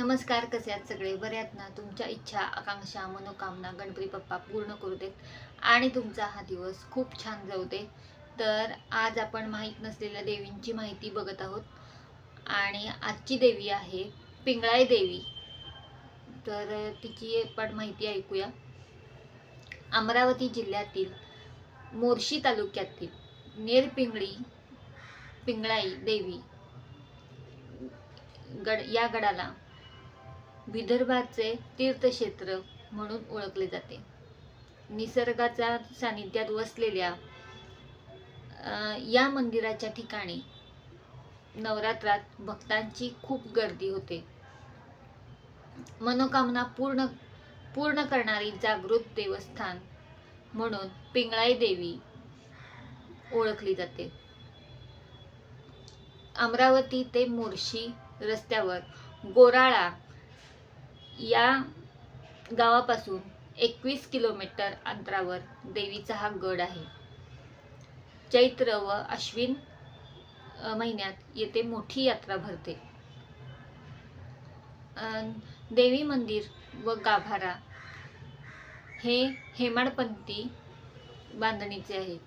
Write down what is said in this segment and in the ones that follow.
नमस्कार कसे आहात सगळे? बरे आहेत ना? तुमच्या इच्छा आकांक्षा मनोकामना गणपती बाप्पा पूर्ण करू देत आणि तुमचा हा दिवस खूप छान जाऊ दे तर आज आपण माहीत नसलेल्या देवींची माहिती बघत आहोत आणि आजची देवी आहे पिंगळाई देवी. तर तिची पण माहिती ऐकूया. अमरावती जिल्ह्यातील मोर्शी तालुक्यातील नेरपिंगळी पिंगळाई देवी गड या गडाला विदर्भाचे तीर्थक्षेत्र म्हणून ओळखले जाते. निसर्गाच्या सानिध्यात वसलेल्या या मंदिराच्या ठिकाणी नवरात्रात भक्तांची खूप गर्दी होते. मनोकामना पूर्ण पूर्ण करणारी जागृत देवस्थान म्हणून पिंगळाई देवी ओळखली जाते. अमरावती ते मोर्शी रस्त्यावर गोराळा या गावापासून एकवीस किलोमीटर अंतरावर देवीचा हा गड आहे. चैत्र व अश्विन महिन्यात येथे मोठी यात्रा भरते. देवी मंदिर व गाभारा हे हेमाडपंथी बांधणीचे आहे.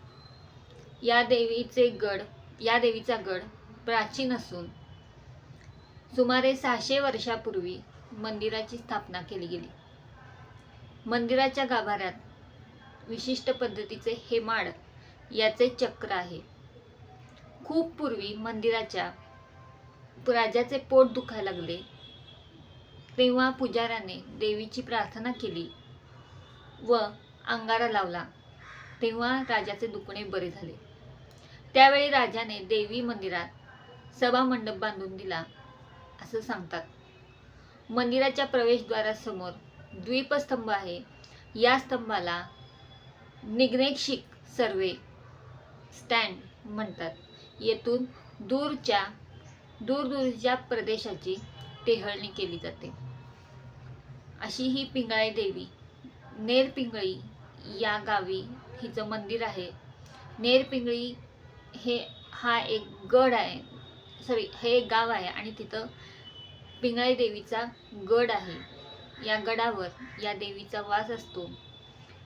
या देवीचे गड या देवीचा गड प्राचीन असून सुमारे सहाशे वर्षापूर्वी मंदिराची स्थापना केली गेली. मंदिराच्या गाभाऱ्यात विशिष्ट पद्धतीचे हेमाड याचे चक्र आहे. खूप पूर्वी मंदिराच्या राजाचे पोट दुखायला लागले. तेव्हा पुजाऱ्याने देवीची प्रार्थना केली व अंगारा लावला. तेव्हा राजाचे दुखणे बरे झाले. त्यावेळी राजाने देवी मंदिरात सभा मंडप बांधून दिला असं सांगतात. मंदिराच्या प्रवेशद्वारासमोर द्वीपस्तंभ आहे. या स्तंभाला निग्नेक्षिक सर्वे स्टँड म्हणतात. येथून दूरच्या दूरदूरच्या प्रदेशाची टेहळणी केली जाते. अशी ही पिंगळाई देवी नेरपिंगळी या गावी हिचं मंदिर आहे. नेरपिंगळी हे हा एक गड आहे. सॉरी हे एक गाव आहे आणि तिथं पिंगळाई देवीचा गड आहे. या गडावर या देवीचा वास असतो.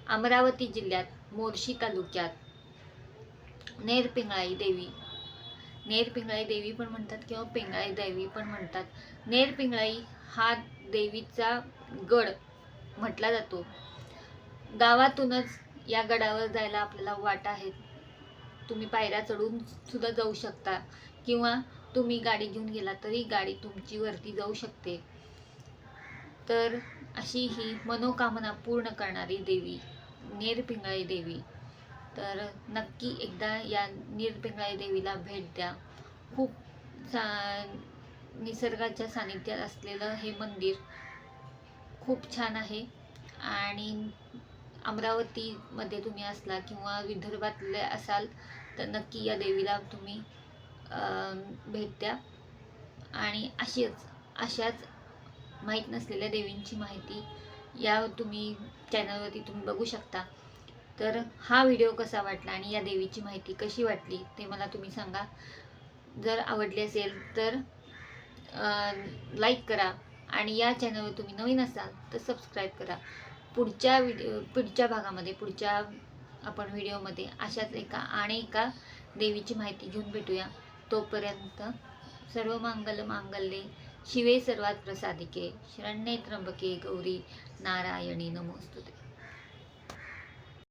अमरावती जिल्ह्यात मोर्शी तालुक्यात नेरपिंगळाई देवी. नेरपिंगळाई देवी पण म्हणतात किंवा पिंगळाई देवी पण म्हणतात. नेरपिंगळाई हा देवीचा गड म्हटला जातो. गावातूनच या गडावर जायला आपल्याला वाट आहे. तुम्ही पायऱ्या चढून सुद्धा जाऊ शकता किंवा तुम्ही गाडी घेऊन गेला तरी गाडी तुमची वरती जाऊ शकते. तर अशी ही मनोकामना पूर्ण करणारी देवी नेरपिंगळाई देवी. तर नक्की एकदा या निरपिंगळाई देवीला भेट द्या. खूप सा निसर्गाच्या सानिध्यात असलेलं हे मंदिर खूप छान आहे. आणि अमरावतीमध्ये तुम्ही असला किंवा विदर्भातले असाल तर नक्की या देवीला तुम्ही भेट द्या आणि अशीच अशाच माहीत नसलेल्या देवींची माहिती या तुम्ही चॅनलवरती तुम्ही बघू शकता. तर हा व्हिडिओ कसा वाटला आणि या देवीची माहिती कशी वाटली ते मला तुम्ही सांगा. जर आवडली असेल तर लाईक करा आणि या चॅनलवर तुम्ही नवीन असाल तर सबस्क्राईब करा. पुढच्या व्हिडिओ पुढच्या भागामध्ये पुढच्या आपण व्हिडिओमध्ये अशाच एका आणि एका देवीची माहिती घेऊन भेटूया. तोपर्यंत सर्व मंगल मांगल्ये शिवे सर्वात प्रसादिके. शरण्ये त्र्यंबके गौरी. नारायणी नमोस्तुते.